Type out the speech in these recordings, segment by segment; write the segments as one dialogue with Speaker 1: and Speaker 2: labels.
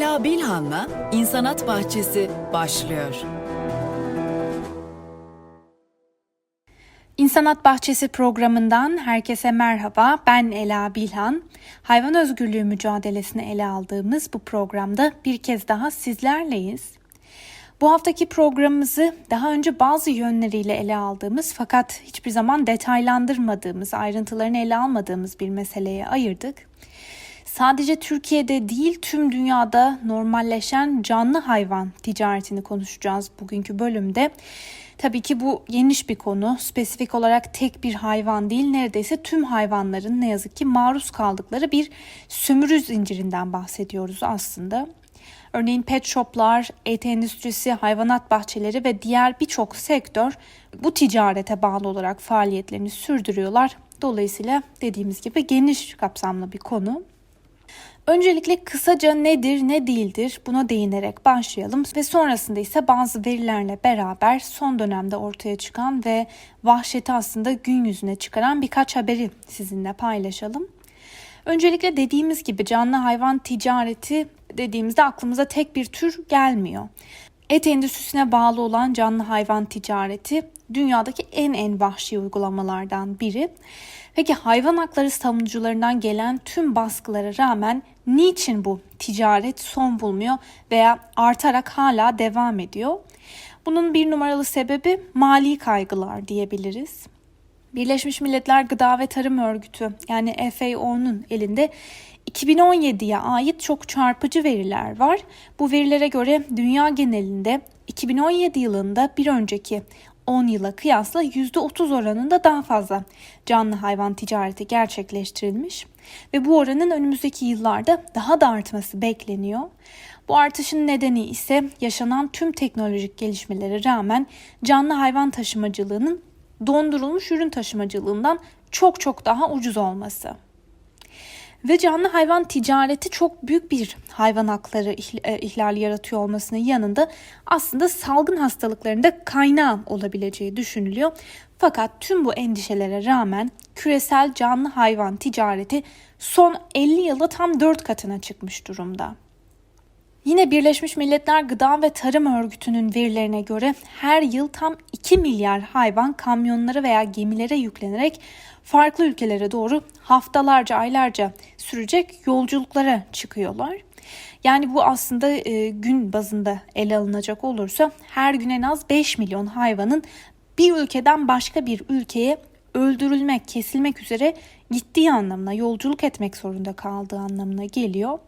Speaker 1: Ela Bilhan'la İnsanat Bahçesi başlıyor.
Speaker 2: İnsanat Bahçesi programından herkese merhaba. Ben Ela Bilhan. Hayvan özgürlüğü mücadelesini ele aldığımız bu programda bir kez daha sizlerleyiz. Bu haftaki programımızı daha önce bazı yönleriyle ele aldığımız fakat hiçbir zaman detaylandırmadığımız, ayrıntılarını ele almadığımız bir meseleye ayırdık. Sadece Türkiye'de değil tüm dünyada normalleşen canlı hayvan ticaretini konuşacağız bugünkü bölümde. Tabii ki bu geniş bir konu. Spesifik olarak tek bir hayvan değil, neredeyse tüm hayvanların ne yazık ki maruz kaldıkları bir sömürü zincirinden bahsediyoruz aslında. Örneğin pet shoplar, et endüstrisi, hayvanat bahçeleri ve diğer birçok sektör bu ticarete bağlı olarak faaliyetlerini sürdürüyorlar. Dolayısıyla dediğimiz gibi geniş kapsamlı bir konu. Öncelikle kısaca nedir ne değildir buna değinerek başlayalım ve sonrasında ise bazı verilerle beraber son dönemde ortaya çıkan ve vahşeti aslında gün yüzüne çıkaran birkaç haberi sizinle paylaşalım. Öncelikle dediğimiz gibi canlı hayvan ticareti dediğimizde aklımıza tek bir tür gelmiyor. Et endüstrisine bağlı olan canlı hayvan ticareti dünyadaki en en vahşi uygulamalardan biri. Peki hayvan hakları savunucularından gelen tüm baskılara rağmen niçin bu ticaret son bulmuyor veya artarak hala devam ediyor? Bunun bir numaralı sebebi mali kaygılar diyebiliriz. Birleşmiş Milletler Gıda ve Tarım Örgütü yani FAO'nun elinde 2017'ye ait çok çarpıcı veriler var. Bu verilere göre dünya genelinde 2017 yılında bir önceki 10 yıla kıyasla %30 oranında daha fazla canlı hayvan ticareti gerçekleştirilmiş ve bu oranın önümüzdeki yıllarda daha da artması bekleniyor. Bu artışın nedeni ise yaşanan tüm teknolojik gelişmelere rağmen canlı hayvan taşımacılığının dondurulmuş ürün taşımacılığından çok çok daha ucuz olması. Ve canlı hayvan ticareti çok büyük bir hayvan hakları e, ihlali yaratıyor olmasının yanında aslında salgın hastalıkların da kaynağı olabileceği düşünülüyor. Fakat tüm bu endişelere rağmen küresel canlı hayvan ticareti son 50 yılda tam 4 katına çıkmış durumda. Yine Birleşmiş Milletler Gıda ve Tarım Örgütü'nün verilerine göre her yıl tam 2 milyar hayvan kamyonlara veya gemilere yüklenerek farklı ülkelere doğru haftalarca, aylarca sürecek yolculuklara çıkıyorlar. Yani bu aslında e, gün bazında ele alınacak olursa her gün en az 5 milyon hayvanın bir ülkeden başka bir ülkeye öldürülmek, kesilmek üzere gittiği anlamına, yolculuk etmek zorunda kaldığı anlamına geliyor.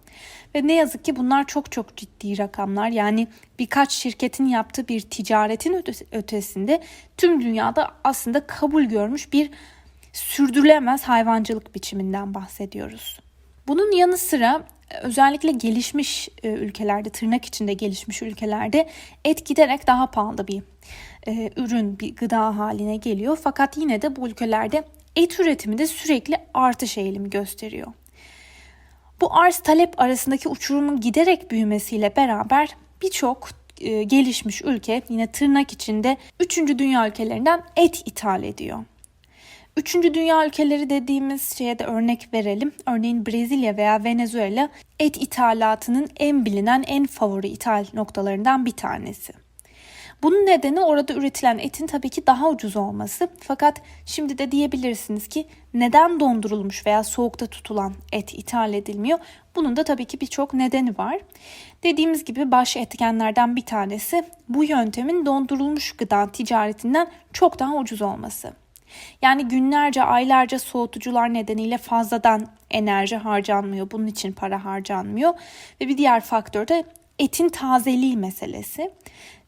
Speaker 2: Ve ne yazık ki bunlar çok çok ciddi rakamlar. Yani birkaç şirketin yaptığı bir ticaretin ötesinde tüm dünyada aslında kabul görmüş bir sürdürülemez hayvancılık biçiminden bahsediyoruz. Bunun yanı sıra özellikle gelişmiş e, ülkelerde, tırnak içinde gelişmiş ülkelerde et giderek daha pahalı bir e, ürün, bir gıda haline geliyor. Fakat yine de bu ülkelerde et üretimi de sürekli artış eğilimi gösteriyor. Bu arz talep arasındaki uçurumun giderek büyümesiyle beraber birçok e, gelişmiş ülke yine tırnak içinde 3. dünya ülkelerinden et ithal ediyor. Üçüncü dünya ülkeleri dediğimiz şeye de örnek verelim. Örneğin Brezilya veya Venezuela et ithalatının en bilinen en favori ithal noktalarından bir tanesi. Bunun nedeni orada üretilen etin tabii ki daha ucuz olması. Fakat şimdi de diyebilirsiniz ki neden dondurulmuş veya soğukta tutulan et ithal edilmiyor? Bunun da tabii ki birçok nedeni var. Dediğimiz gibi baş etkenlerden bir tanesi bu yöntemin dondurulmuş gıda ticaretinden çok daha ucuz olması. Yani günlerce, aylarca soğutucular nedeniyle fazladan enerji harcanmıyor. Bunun için para harcanmıyor. Ve bir diğer faktör de etin tazeliği meselesi.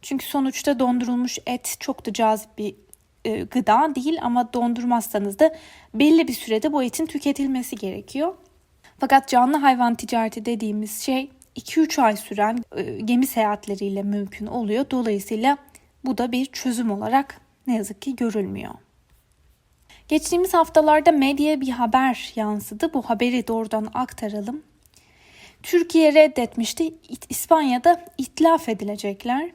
Speaker 2: Çünkü sonuçta dondurulmuş et çok da cazip bir e, gıda değil ama dondurmazsanız da belli bir sürede bu etin tüketilmesi gerekiyor. Fakat canlı hayvan ticareti dediğimiz şey 2-3 ay süren e, gemi seyahatleriyle mümkün oluyor. Dolayısıyla bu da bir çözüm olarak ne yazık ki görülmüyor. Geçtiğimiz haftalarda medyaya bir haber yansıdı. Bu haberi doğrudan aktaralım. Türkiye reddetmişti. İspanya'da itlaf edilecekler.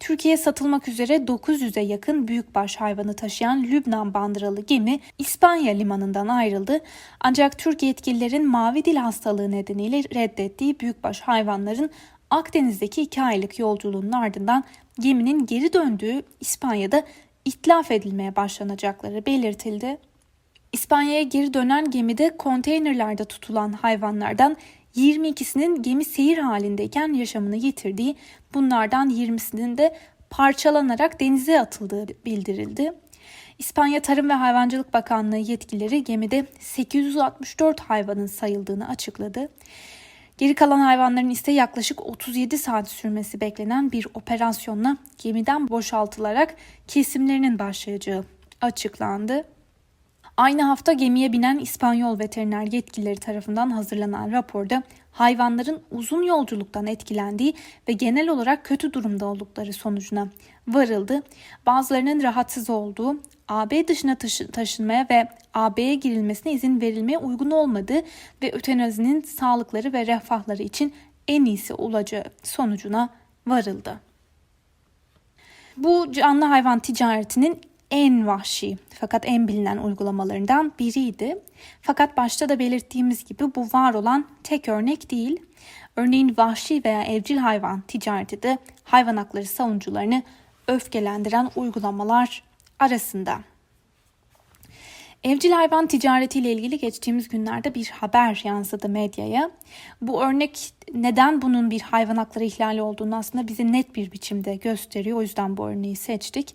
Speaker 2: Türkiye'ye satılmak üzere 900'e yakın büyükbaş hayvanı taşıyan Lübnan bandıralı gemi İspanya limanından ayrıldı. Ancak Türk yetkililerin mavi dil hastalığı nedeniyle reddettiği büyükbaş hayvanların Akdeniz'deki iki aylık yolculuğunun ardından geminin geri döndüğü İspanya'da itlaf edilmeye başlanacakları belirtildi. İspanya'ya geri dönen gemide konteynerlerde tutulan hayvanlardan 22'sinin gemi seyir halindeyken yaşamını yitirdiği, bunlardan 20'sinin de parçalanarak denize atıldığı bildirildi. İspanya Tarım ve Hayvancılık Bakanlığı yetkilileri gemide 864 hayvanın sayıldığını açıkladı. Geri kalan hayvanların ise yaklaşık 37 saat sürmesi beklenen bir operasyonla gemiden boşaltılarak kesimlerinin başlayacağı açıklandı. Aynı hafta gemiye binen İspanyol veteriner yetkilileri tarafından hazırlanan raporda hayvanların uzun yolculuktan etkilendiği ve genel olarak kötü durumda oldukları sonucuna varıldı. Bazılarının rahatsız olduğu, AB dışına taşı- taşınmaya ve AB'ye girilmesine izin verilmeye uygun olmadığı ve ötenazinin sağlıkları ve refahları için en iyisi olacağı sonucuna varıldı. Bu canlı hayvan ticaretinin en vahşi fakat en bilinen uygulamalarından biriydi. Fakat başta da belirttiğimiz gibi bu var olan tek örnek değil. Örneğin vahşi veya evcil hayvan ticareti de hayvan hakları savunucularını öfkelendiren uygulamalar arasında. Evcil hayvan ticaretiyle ilgili geçtiğimiz günlerde bir haber yansıdı medyaya. Bu örnek neden bunun bir hayvan hakları ihlali olduğunu aslında bize net bir biçimde gösteriyor. O yüzden bu örneği seçtik.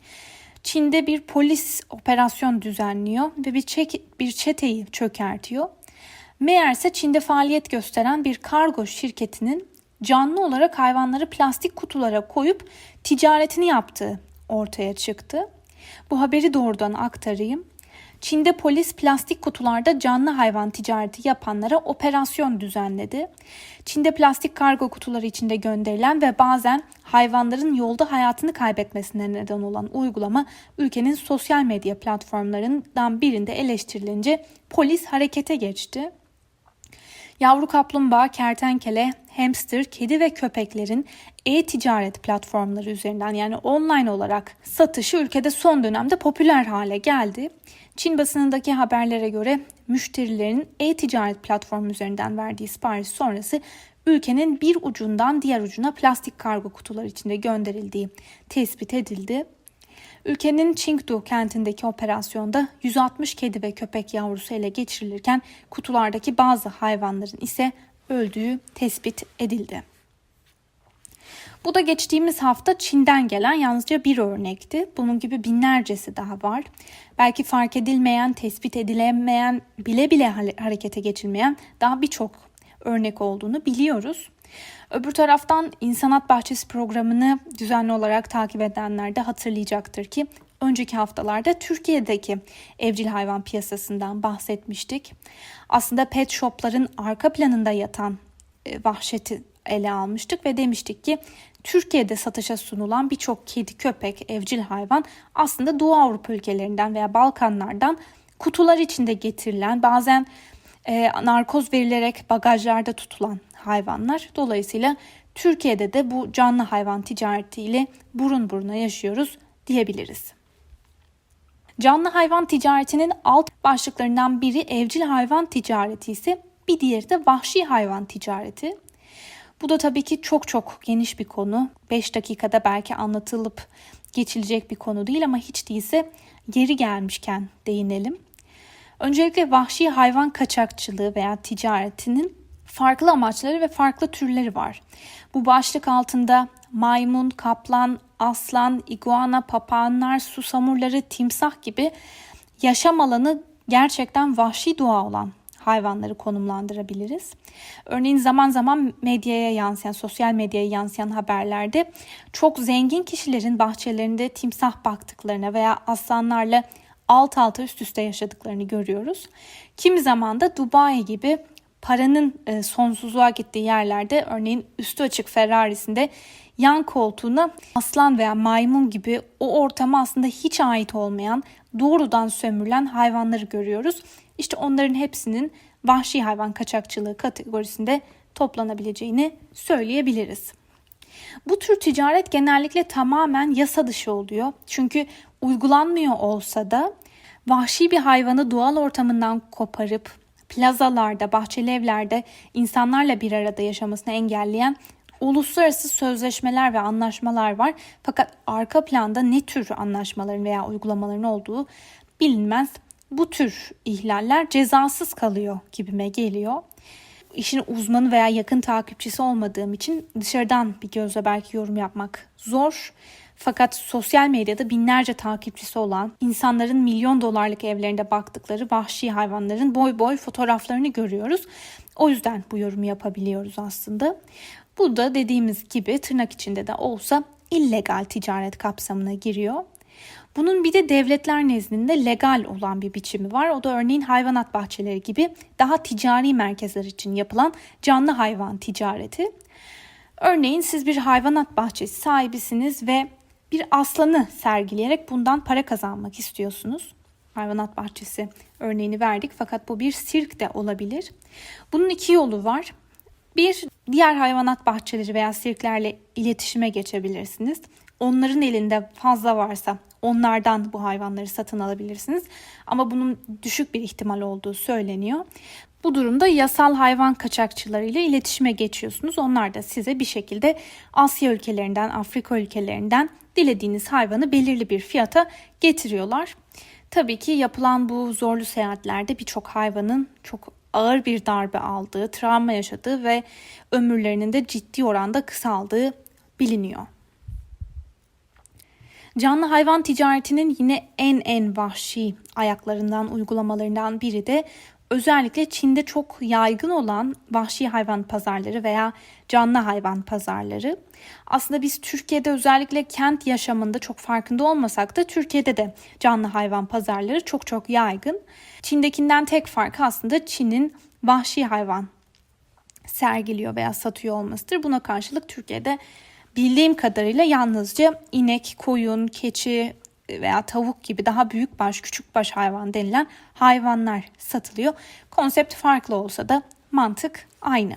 Speaker 2: Çin'de bir polis operasyon düzenliyor ve bir, çek, bir çeteyi çökertiyor. Meğerse Çin'de faaliyet gösteren bir kargo şirketinin canlı olarak hayvanları plastik kutulara koyup ticaretini yaptığı ortaya çıktı. Bu haberi doğrudan aktarayım. Çin'de polis plastik kutularda canlı hayvan ticareti yapanlara operasyon düzenledi. Çin'de plastik kargo kutuları içinde gönderilen ve bazen hayvanların yolda hayatını kaybetmesine neden olan uygulama ülkenin sosyal medya platformlarından birinde eleştirilince polis harekete geçti. Yavru kaplumbağa, kertenkele, hamster, kedi ve köpeklerin e-ticaret platformları üzerinden yani online olarak satışı ülkede son dönemde popüler hale geldi. Çin basınındaki haberlere göre müşterilerin e-ticaret platformu üzerinden verdiği sipariş sonrası ülkenin bir ucundan diğer ucuna plastik kargo kutuları içinde gönderildiği tespit edildi. Ülkenin Chengdu kentindeki operasyonda 160 kedi ve köpek yavrusu ele geçirilirken kutulardaki bazı hayvanların ise öldüğü tespit edildi. Bu da geçtiğimiz hafta Çin'den gelen yalnızca bir örnekti. Bunun gibi binlercesi daha var. Belki fark edilmeyen, tespit edilemeyen, bile bile harekete geçilmeyen daha birçok örnek olduğunu biliyoruz. Öbür taraftan İnsanat Bahçesi programını düzenli olarak takip edenler de hatırlayacaktır ki önceki haftalarda Türkiye'deki evcil hayvan piyasasından bahsetmiştik. Aslında pet shopların arka planında yatan e, vahşeti ele almıştık ve demiştik ki Türkiye'de satışa sunulan birçok kedi, köpek, evcil hayvan aslında Doğu Avrupa ülkelerinden veya Balkanlardan kutular içinde getirilen bazen e, narkoz verilerek bagajlarda tutulan hayvanlar. Dolayısıyla Türkiye'de de bu canlı hayvan ticaretiyle burun buruna yaşıyoruz diyebiliriz. Canlı hayvan ticaretinin alt başlıklarından biri evcil hayvan ticareti ise bir diğeri de vahşi hayvan ticareti. Bu da tabii ki çok çok geniş bir konu. 5 dakikada belki anlatılıp geçilecek bir konu değil ama hiç değilse geri gelmişken değinelim. Öncelikle vahşi hayvan kaçakçılığı veya ticaretinin farklı amaçları ve farklı türleri var. Bu başlık altında maymun, kaplan, aslan, iguana, papağanlar, susamurları, timsah gibi yaşam alanı gerçekten vahşi doğa olan hayvanları konumlandırabiliriz. Örneğin zaman zaman medyaya yansıyan, sosyal medyaya yansıyan haberlerde çok zengin kişilerin bahçelerinde timsah baktıklarına veya aslanlarla alt alta üst üste yaşadıklarını görüyoruz. Kimi zaman da Dubai gibi paranın e, sonsuzluğa gittiği yerlerde örneğin üstü açık Ferrari'sinde yan koltuğuna aslan veya maymun gibi o ortama aslında hiç ait olmayan doğrudan sömürülen hayvanları görüyoruz. İşte onların hepsinin vahşi hayvan kaçakçılığı kategorisinde toplanabileceğini söyleyebiliriz. Bu tür ticaret genellikle tamamen yasa dışı oluyor. Çünkü uygulanmıyor olsa da vahşi bir hayvanı doğal ortamından koparıp plazalarda, bahçeli evlerde insanlarla bir arada yaşamasını engelleyen uluslararası sözleşmeler ve anlaşmalar var. Fakat arka planda ne tür anlaşmaların veya uygulamaların olduğu bilinmez. Bu tür ihlaller cezasız kalıyor gibime geliyor. İşin uzmanı veya yakın takipçisi olmadığım için dışarıdan bir gözle belki yorum yapmak zor. Fakat sosyal medyada binlerce takipçisi olan insanların milyon dolarlık evlerinde baktıkları vahşi hayvanların boy boy fotoğraflarını görüyoruz. O yüzden bu yorumu yapabiliyoruz aslında. Bu da dediğimiz gibi tırnak içinde de olsa illegal ticaret kapsamına giriyor. Bunun bir de devletler nezdinde legal olan bir biçimi var. O da örneğin hayvanat bahçeleri gibi daha ticari merkezler için yapılan canlı hayvan ticareti. Örneğin siz bir hayvanat bahçesi sahibisiniz ve bir aslanı sergileyerek bundan para kazanmak istiyorsunuz. Hayvanat bahçesi örneğini verdik fakat bu bir sirk de olabilir. Bunun iki yolu var. Bir, diğer hayvanat bahçeleri veya sirklerle iletişime geçebilirsiniz. Onların elinde fazla varsa onlardan bu hayvanları satın alabilirsiniz. Ama bunun düşük bir ihtimal olduğu söyleniyor. Bu durumda yasal hayvan kaçakçıları ile iletişime geçiyorsunuz. Onlar da size bir şekilde Asya ülkelerinden, Afrika ülkelerinden dilediğiniz hayvanı belirli bir fiyata getiriyorlar. Tabii ki yapılan bu zorlu seyahatlerde birçok hayvanın çok ağır bir darbe aldığı, travma yaşadığı ve ömürlerinin de ciddi oranda kısaldığı biliniyor. Canlı hayvan ticaretinin yine en en vahşi ayaklarından, uygulamalarından biri de özellikle Çin'de çok yaygın olan vahşi hayvan pazarları veya canlı hayvan pazarları. Aslında biz Türkiye'de özellikle kent yaşamında çok farkında olmasak da Türkiye'de de canlı hayvan pazarları çok çok yaygın. Çin'dekinden tek farkı aslında Çin'in vahşi hayvan sergiliyor veya satıyor olmasıdır. Buna karşılık Türkiye'de bildiğim kadarıyla yalnızca inek, koyun, keçi veya tavuk gibi daha büyük baş, küçük baş hayvan denilen hayvanlar satılıyor. Konsept farklı olsa da mantık aynı.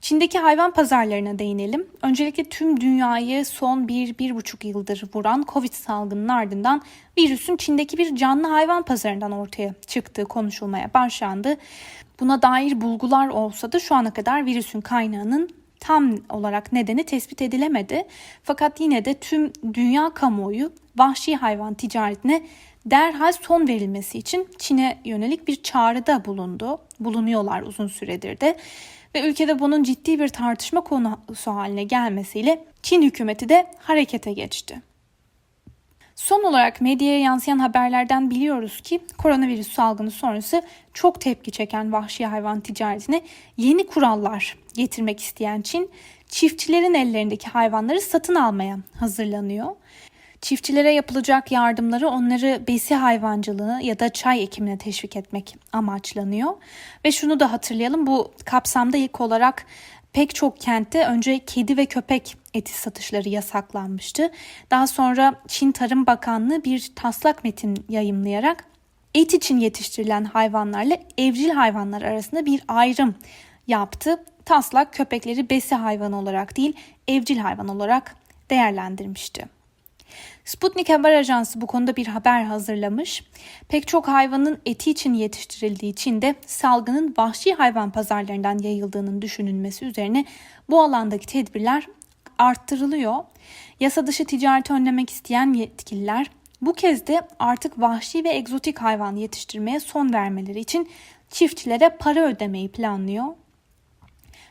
Speaker 2: Çin'deki hayvan pazarlarına değinelim. Öncelikle tüm dünyayı son 1-1,5 yıldır vuran Covid salgının ardından virüsün Çin'deki bir canlı hayvan pazarından ortaya çıktığı konuşulmaya başlandı. Buna dair bulgular olsa da şu ana kadar virüsün kaynağının tam olarak nedeni tespit edilemedi. Fakat yine de tüm dünya kamuoyu vahşi hayvan ticaretine derhal son verilmesi için Çin'e yönelik bir çağrıda bulundu. Bulunuyorlar uzun süredir de ve ülkede bunun ciddi bir tartışma konusu haline gelmesiyle Çin hükümeti de harekete geçti. Son olarak medyaya yansıyan haberlerden biliyoruz ki koronavirüs salgını sonrası çok tepki çeken vahşi hayvan ticaretine yeni kurallar getirmek isteyen Çin, çiftçilerin ellerindeki hayvanları satın almaya hazırlanıyor. Çiftçilere yapılacak yardımları onları besi hayvancılığı ya da çay ekimine teşvik etmek amaçlanıyor. Ve şunu da hatırlayalım bu kapsamda ilk olarak pek çok kentte önce kedi ve köpek eti satışları yasaklanmıştı. Daha sonra Çin Tarım Bakanlığı bir taslak metin yayımlayarak et için yetiştirilen hayvanlarla evcil hayvanlar arasında bir ayrım yaptı. Taslak köpekleri besi hayvan olarak değil evcil hayvan olarak değerlendirmişti. Sputnik Haber Ajansı bu konuda bir haber hazırlamış. Pek çok hayvanın eti için yetiştirildiği Çin'de salgının vahşi hayvan pazarlarından yayıldığının düşünülmesi üzerine bu alandaki tedbirler arttırılıyor. Yasa dışı ticareti önlemek isteyen yetkililer bu kez de artık vahşi ve egzotik hayvan yetiştirmeye son vermeleri için çiftçilere para ödemeyi planlıyor.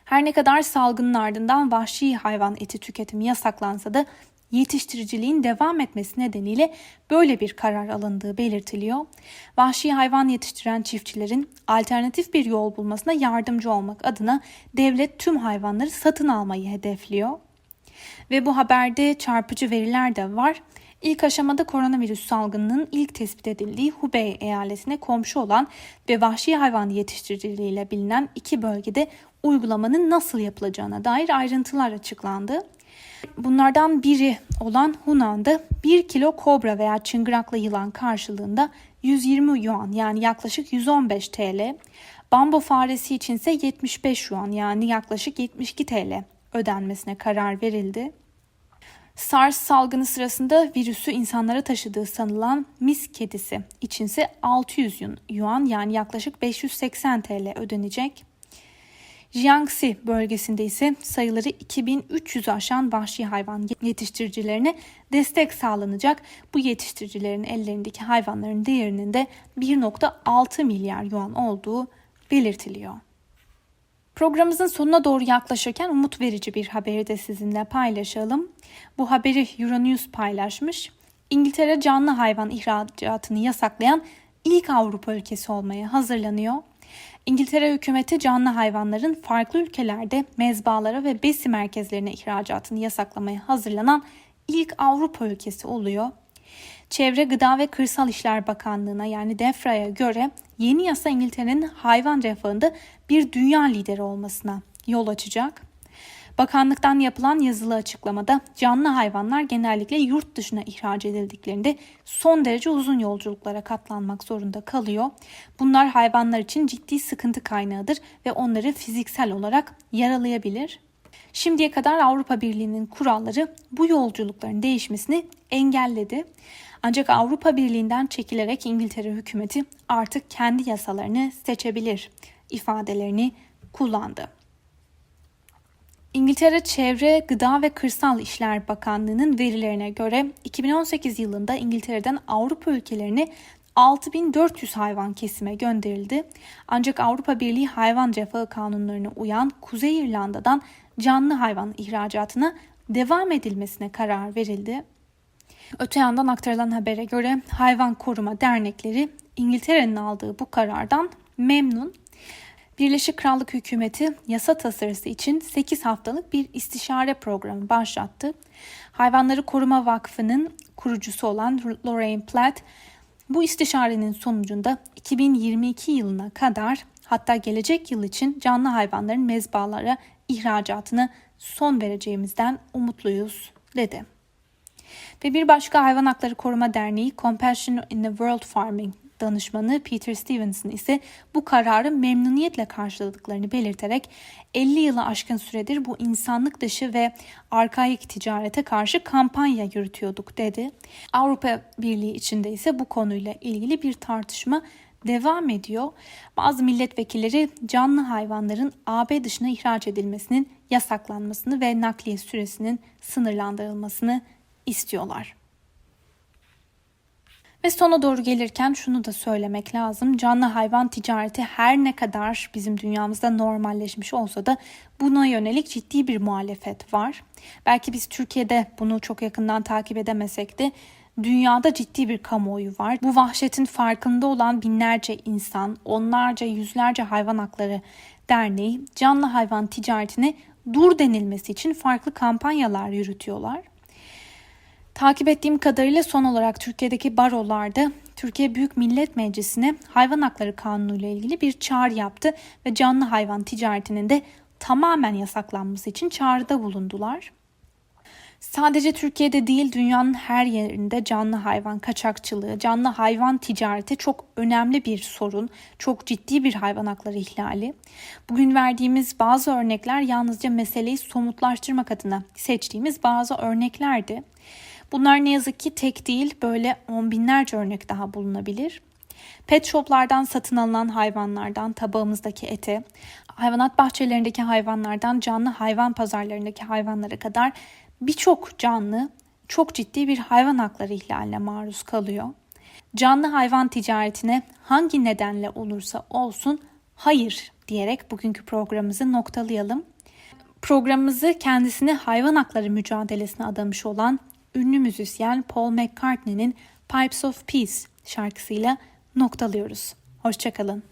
Speaker 2: Her ne kadar salgının ardından vahşi hayvan eti tüketimi yasaklansa da yetiştiriciliğin devam etmesi nedeniyle böyle bir karar alındığı belirtiliyor. Vahşi hayvan yetiştiren çiftçilerin alternatif bir yol bulmasına yardımcı olmak adına devlet tüm hayvanları satın almayı hedefliyor. Ve bu haberde çarpıcı veriler de var. İlk aşamada koronavirüs salgınının ilk tespit edildiği Hubei eyaletine komşu olan ve vahşi hayvan yetiştiriciliğiyle bilinen iki bölgede uygulamanın nasıl yapılacağına dair ayrıntılar açıklandı. Bunlardan biri olan Hunan'da 1 kilo kobra veya çıngıraklı yılan karşılığında 120 yuan yani yaklaşık 115 TL, bambu faresi için ise 75 yuan yani yaklaşık 72 TL ödenmesine karar verildi. SARS salgını sırasında virüsü insanlara taşıdığı sanılan mis kedisi içinse 600 yuan yani yaklaşık 580 TL ödenecek. Jiangxi bölgesinde ise sayıları 2300'ü aşan vahşi hayvan yetiştiricilerine destek sağlanacak. Bu yetiştiricilerin ellerindeki hayvanların değerinin de 1.6 milyar yuan olduğu belirtiliyor. Programımızın sonuna doğru yaklaşırken umut verici bir haberi de sizinle paylaşalım. Bu haberi Euronews paylaşmış. İngiltere canlı hayvan ihracatını yasaklayan ilk Avrupa ülkesi olmaya hazırlanıyor. İngiltere hükümeti canlı hayvanların farklı ülkelerde mezbalara ve besi merkezlerine ihracatını yasaklamaya hazırlanan ilk Avrupa ülkesi oluyor. Çevre, Gıda ve Kırsal İşler Bakanlığı'na yani DEFRA'ya göre yeni yasa İngiltere'nin hayvan refahında bir dünya lideri olmasına yol açacak. Bakanlıktan yapılan yazılı açıklamada canlı hayvanlar genellikle yurt dışına ihraç edildiklerinde son derece uzun yolculuklara katlanmak zorunda kalıyor. Bunlar hayvanlar için ciddi sıkıntı kaynağıdır ve onları fiziksel olarak yaralayabilir. Şimdiye kadar Avrupa Birliği'nin kuralları bu yolculukların değişmesini engelledi. Ancak Avrupa Birliği'nden çekilerek İngiltere hükümeti artık kendi yasalarını seçebilir ifadelerini kullandı. İngiltere Çevre, Gıda ve Kırsal İşler Bakanlığı'nın verilerine göre 2018 yılında İngiltere'den Avrupa ülkelerine 6400 hayvan kesime gönderildi. Ancak Avrupa Birliği hayvan refahı kanunlarına uyan Kuzey İrlanda'dan canlı hayvan ihracatına devam edilmesine karar verildi. Öte yandan aktarılan habere göre hayvan koruma dernekleri İngiltere'nin aldığı bu karardan memnun. Birleşik Krallık hükümeti yasa tasarısı için 8 haftalık bir istişare programı başlattı. Hayvanları Koruma Vakfı'nın kurucusu olan Lorraine Platt bu istişarenin sonucunda 2022 yılına kadar hatta gelecek yıl için canlı hayvanların mezbalara ihracatını son vereceğimizden umutluyuz dedi. Ve bir başka Hayvan Hakları Koruma Derneği Compassion in the World Farming danışmanı Peter Stevenson ise bu kararı memnuniyetle karşıladıklarını belirterek 50 yılı aşkın süredir bu insanlık dışı ve arkaik ticarete karşı kampanya yürütüyorduk dedi. Avrupa Birliği içinde ise bu konuyla ilgili bir tartışma devam ediyor. Bazı milletvekilleri canlı hayvanların AB dışına ihraç edilmesinin yasaklanmasını ve nakliye süresinin sınırlandırılmasını istiyorlar. Ve sona doğru gelirken şunu da söylemek lazım. Canlı hayvan ticareti her ne kadar bizim dünyamızda normalleşmiş olsa da buna yönelik ciddi bir muhalefet var. Belki biz Türkiye'de bunu çok yakından takip edemesek de dünyada ciddi bir kamuoyu var. Bu vahşetin farkında olan binlerce insan, onlarca, yüzlerce hayvan hakları derneği canlı hayvan ticaretine dur denilmesi için farklı kampanyalar yürütüyorlar. Takip ettiğim kadarıyla son olarak Türkiye'deki barolarda Türkiye Büyük Millet Meclisi'ne hayvan hakları kanunu ile ilgili bir çağrı yaptı ve canlı hayvan ticaretinin de tamamen yasaklanması için çağrıda bulundular. Sadece Türkiye'de değil dünyanın her yerinde canlı hayvan kaçakçılığı, canlı hayvan ticareti çok önemli bir sorun. Çok ciddi bir hayvan hakları ihlali. Bugün verdiğimiz bazı örnekler yalnızca meseleyi somutlaştırmak adına seçtiğimiz bazı örneklerdi. Bunlar ne yazık ki tek değil böyle on binlerce örnek daha bulunabilir. Pet shoplardan satın alınan hayvanlardan tabağımızdaki ete, hayvanat bahçelerindeki hayvanlardan canlı hayvan pazarlarındaki hayvanlara kadar birçok canlı çok ciddi bir hayvan hakları ihlaline maruz kalıyor. Canlı hayvan ticaretine hangi nedenle olursa olsun hayır diyerek bugünkü programımızı noktalayalım. Programımızı kendisini hayvan hakları mücadelesine adamış olan ünlü müzisyen Paul McCartney'nin Pipes of Peace şarkısıyla noktalıyoruz. Hoşçakalın.